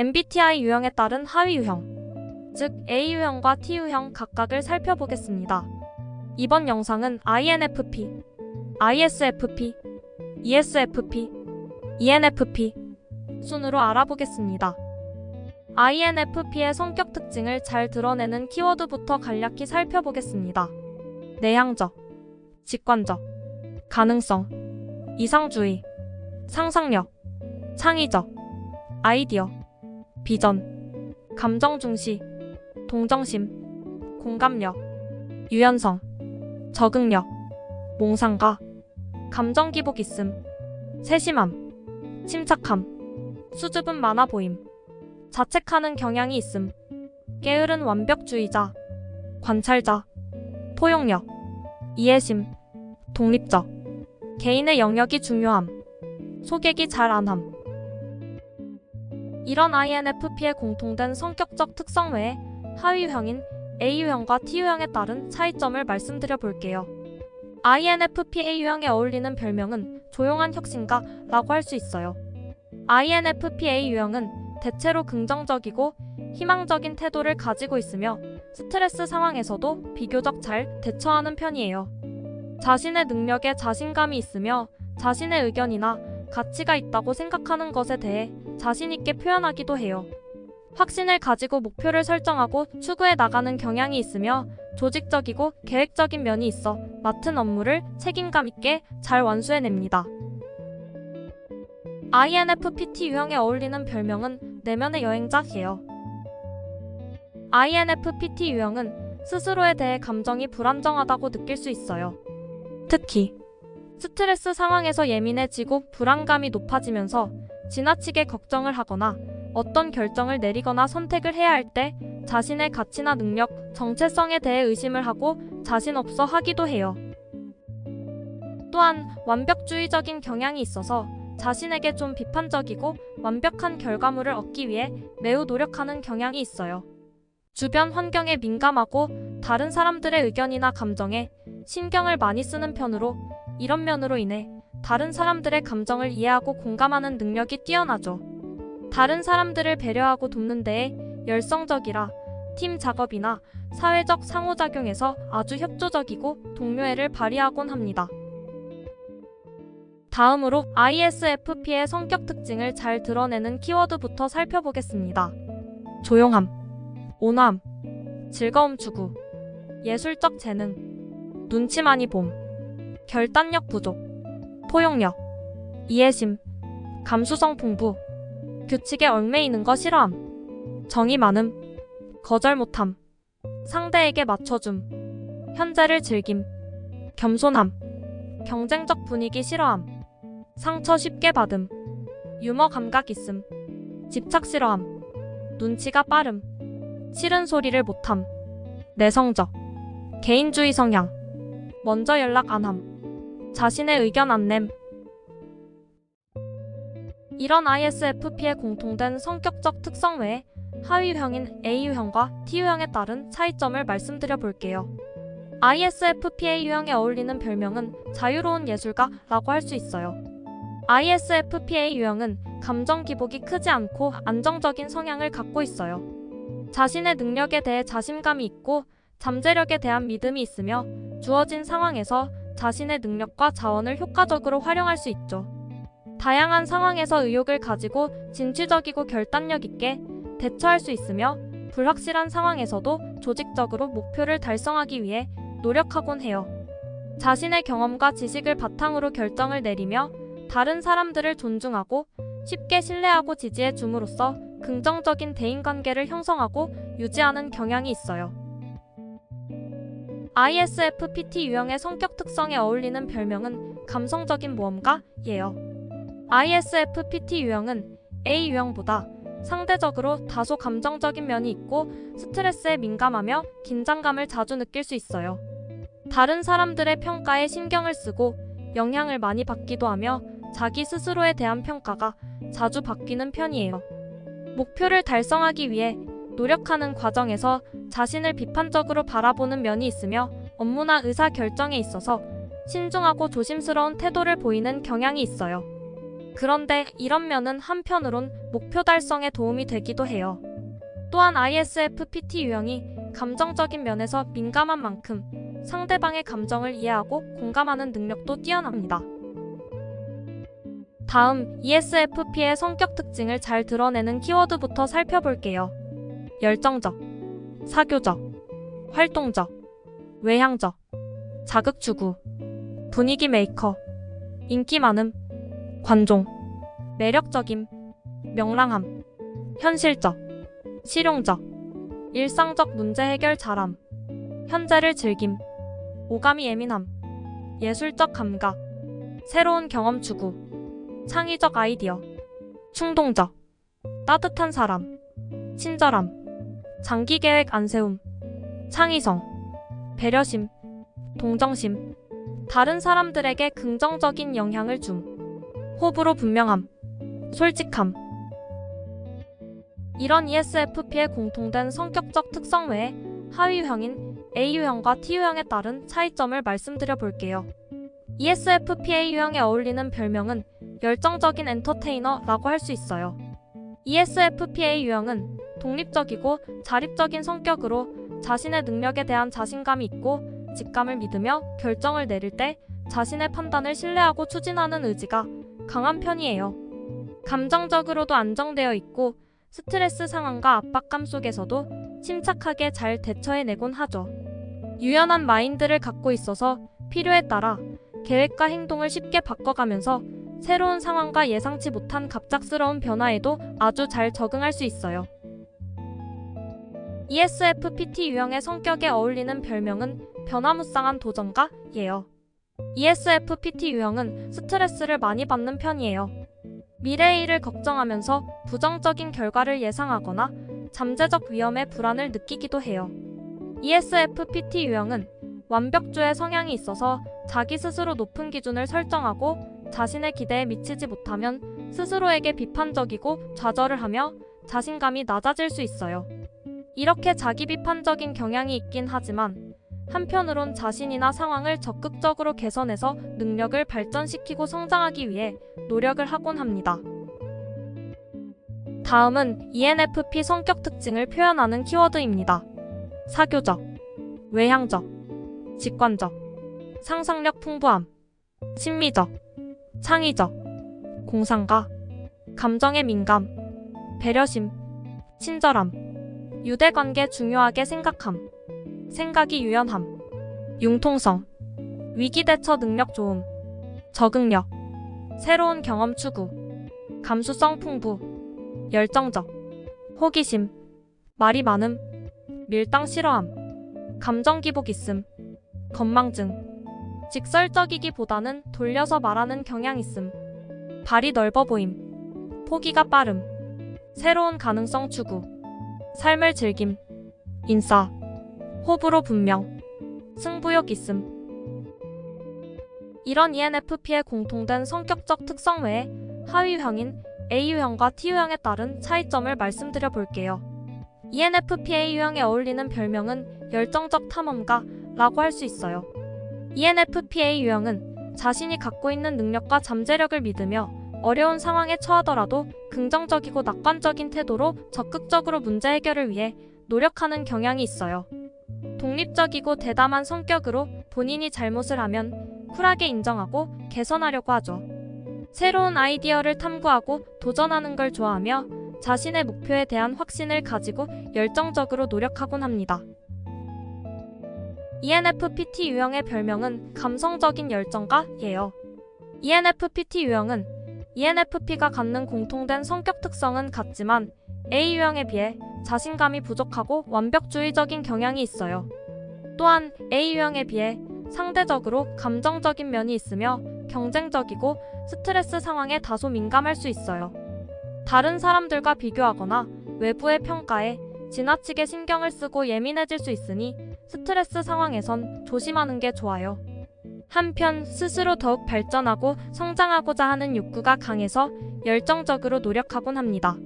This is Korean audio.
MBTI 유형에 따른 하위 유형, 즉 A 유형과 T 유형 각각을 살펴보겠습니다. 이번 영상은 INFP, ISFP, ESFP, ENFP 순으로 알아보겠습니다. INFP의 성격 특징을 잘 드러내는 키워드부터 간략히 살펴보겠습니다. 내향적, 직관적, 가능성, 이상주의, 상상력, 창의적, 아이디어, 비전, 감정 중시, 동정심, 공감력, 유연성, 적응력, 몽상가, 감정 기복 있음, 세심함, 침착함, 수줍음 많아 보임, 자책하는 경향이 있음, 게으른 완벽주의자, 관찰자, 포용력, 이해심, 독립적, 개인의 영역이 중요함, 소개기 잘 안함. 이런 INFP의 공통된 성격적 특성 외에 하위 유형인 A 유형과 T 유형에 따른 차이점을 말씀드려 볼게요. INFP A 유형에 어울리는 별명은 조용한 혁신가라고 할 수 있어요. INFP A 유형은 대체로 긍정적이고 희망적인 태도를 가지고 있으며 스트레스 상황에서도 비교적 잘 대처하는 편이에요. 자신의 능력에 자신감이 있으며 자신의 의견이나 가치가 있다고 생각하는 것에 대해 자신있게 표현하기도 해요. 확신을 가지고 목표를 설정하고 추구해 나가는 경향이 있으며 조직적이고 계획적인 면이 있어 맡은 업무를 책임감 있게 잘 완수해냅니다. INFPT 유형에 어울리는 별명은 내면의 여행자예요. INFPT 유형은 스스로에 대해 감정이 불안정하다고 느낄 수 있어요. 특히 스트레스 상황에서 예민해지고 불안감이 높아지면서 지나치게 걱정을 하거나 어떤 결정을 내리거나 선택을 해야 할 때 자신의 가치나 능력, 정체성에 대해 의심을 하고 자신 없어 하기도 해요. 또한 완벽주의적인 경향이 있어서 자신에게 좀 비판적이고 완벽한 결과물을 얻기 위해 매우 노력하는 경향이 있어요. 주변 환경에 민감하고 다른 사람들의 의견이나 감정에 신경을 많이 쓰는 편으로 이런 면으로 인해 다른 사람들의 감정을 이해하고 공감하는 능력이 뛰어나죠. 다른 사람들을 배려하고 돕는 데에 열성적이라 팀 작업이나 사회적 상호작용에서 아주 협조적이고 동료애를 발휘하곤 합니다. 다음으로 ISFP의 성격 특징을 잘 드러내는 키워드부터 살펴보겠습니다. 조용함, 온화함, 즐거움 추구, 예술적 재능, 눈치 많이 봄, 결단력 부족, 포용력, 이해심, 감수성 풍부, 규칙에 얽매이는 거 싫어함, 정이 많음, 거절 못함, 상대에게 맞춰줌, 현재를 즐김, 겸손함, 경쟁적 분위기 싫어함, 상처 쉽게 받음, 유머 감각 있음, 집착 싫어함, 눈치가 빠름, 싫은 소리를 못함, 내성적, 개인주의 성향, 먼저 연락 안함, 자신의 의견 안 냄. 이런 ISFP의 공통된 성격적 특성 외에 하위 유형인 A 유형과 T 유형에 따른 차이점을 말씀드려 볼게요. ISFPA 유형에 어울리는 별명은 자유로운 예술가라고 할 수 있어요. ISFPA 유형은 감정 기복이 크지 않고 안정적인 성향을 갖고 있어요. 자신의 능력에 대해 자신감이 있고 잠재력에 대한 믿음이 있으며 주어진 상황에서 자신의 능력과 자원을 효과적으로 활용할 수 있죠. 다양한 상황에서 의욕을 가지고 진취적이고 결단력 있게 대처할 수 있으며 불확실한 상황에서도 조직적으로 목표를 달성하기 위해 노력하곤 해요. 자신의 경험과 지식을 바탕으로 결정을 내리며 다른 사람들을 존중하고 쉽게 신뢰하고 지지해 줌으로써 긍정적인 대인관계를 형성하고 유지하는 경향이 있어요. ISFPT 유형의 성격 특성에 어울리는 별명은 감성적인 모험가 예요. ISFPT 유형은 A 유형보다 상대적으로 다소 감정적인 면이 있고 스트레스에 민감하며 긴장감을 자주 느낄 수 있어요. 다른 사람들의 평가에 신경을 쓰고 영향을 많이 받기도 하며 자기 스스로에 대한 평가가 자주 바뀌는 편이에요. 목표를 달성하기 위해 노력하는 과정에서 자신을 비판적으로 바라보는 면이 있으며 업무나 의사 결정에 있어서 신중하고 조심스러운 태도를 보이는 경향이 있어요. 그런데 이런 면은 한편으론 목표 달성에 도움이 되기도 해요. 또한 ISFPT 유형이 감정적인 면에서 민감한 만큼 상대방의 감정을 이해하고 공감하는 능력도 뛰어납니다. 다음 ESFP의 성격 특징을 잘 드러내는 키워드부터 살펴볼게요. 열정적, 사교적, 활동적, 외향적, 자극 추구, 분위기 메이커, 인기 많음, 관종, 매력적임, 명랑함, 현실적, 실용적, 일상적 문제 해결 잘함, 현재를 즐김, 오감이 예민함, 예술적 감각, 새로운 경험 추구, 창의적 아이디어, 충동적, 따뜻한 사람, 친절함, 장기 계획 안 세움, 창의성, 배려심, 동정심, 다른 사람들에게 긍정적인 영향을 줌, 호불호 분명함, 솔직함. 이런 ESFP의 공통된 성격적 특성 외에 하위 유형인 A 유형과 T 유형에 따른 차이점을 말씀드려 볼게요. E ESFPA 유형에 어울리는 별명은 열정적인 엔터테이너라고 할 수 있어요. E ESFPA 유형은 독립적이고 자립적인 성격으로 자신의 능력에 대한 자신감이 있고 직감을 믿으며 결정을 내릴 때 자신의 판단을 신뢰하고 추진하는 의지가 강한 편이에요. 감정적으로도 안정되어 있고 스트레스 상황과 압박감 속에서도 침착하게 잘 대처해내곤 하죠. 유연한 마인드를 갖고 있어서 필요에 따라 계획과 행동을 쉽게 바꿔가면서 새로운 상황과 예상치 못한 갑작스러운 변화에도 아주 잘 적응할 수 있어요. ESFPT 유형의 성격에 어울리는 별명은 변화무쌍한 도전가예요. ESFPT 유형은 스트레스를 많이 받는 편이에요. 미래의 일을 걱정하면서 부정적인 결과를 예상하거나 잠재적 위험에 불안을 느끼기도 해요. ESFPT 유형은 완벽주의 성향이 있어서 자기 스스로 높은 기준을 설정하고 자신의 기대에 미치지 못하면 스스로에게 비판적이고 좌절을 하며 자신감이 낮아질 수 있어요. 이렇게 자기 비판적인 경향이 있긴 하지만 한편으론 자신이나 상황을 적극적으로 개선해서 능력을 발전시키고 성장하기 위해 노력을 하곤 합니다. 다음은 ENFP 성격 특징을 표현하는 키워드입니다. 사교적, 외향적, 직관적, 상상력 풍부함, 심미적, 창의적, 공상가, 감정에 민감, 배려심, 친절함, 유대 관계 중요하게 생각함, 생각이 유연함, 융통성, 위기 대처 능력 좋음, 적응력, 새로운 경험 추구, 감수성 풍부, 열정적, 호기심, 말이 많음, 밀당 싫어함, 감정 기복 있음, 건망증, 직설적이기보다는 돌려서 말하는 경향 있음, 발이 넓어 보임, 포기가 빠름, 새로운 가능성 추구, 삶을 즐김, 인싸, 호불호 분명, 승부욕 있음. 이런 ENFP의 공통된 성격적 특성 외에 하위 유형인 A 유형과 T 유형에 따른 차이점을 말씀드려 볼게요. E ENFPA 유형에 어울리는 별명은 열정적 탐험가 라고 할 수 있어요. E ENFPA 유형은 자신이 갖고 있는 능력과 잠재력을 믿으며 어려운 상황에 처하더라도 긍정적이고 낙관적인 태도로 적극적으로 문제 해결을 위해 노력하는 경향이 있어요. 독립적이고 대담한 성격으로 본인이 잘못을 하면 쿨하게 인정하고 개선하려고 하죠. 새로운 아이디어를 탐구하고 도전하는 걸 좋아하며 자신의 목표에 대한 확신을 가지고 열정적으로 노력하곤 합니다. ENFPT 유형의 별명은 감성적인 열정가예요. ENFPT 유형은 ENFP가 갖는 공통된 성격 특성은 같지만 A 유형에 비해 자신감이 부족하고 완벽주의적인 경향이 있어요. 또한 A 유형에 비해 상대적으로 감정적인 면이 있으며 경쟁적이고 스트레스 상황에 다소 민감할 수 있어요. 다른 사람들과 비교하거나 외부의 평가에 지나치게 신경을 쓰고 예민해질 수 있으니 스트레스 상황에선 조심하는 게 좋아요. 한편 스스로 더욱 발전하고 성장하고자 하는 욕구가 강해서 열정적으로 노력하곤 합니다.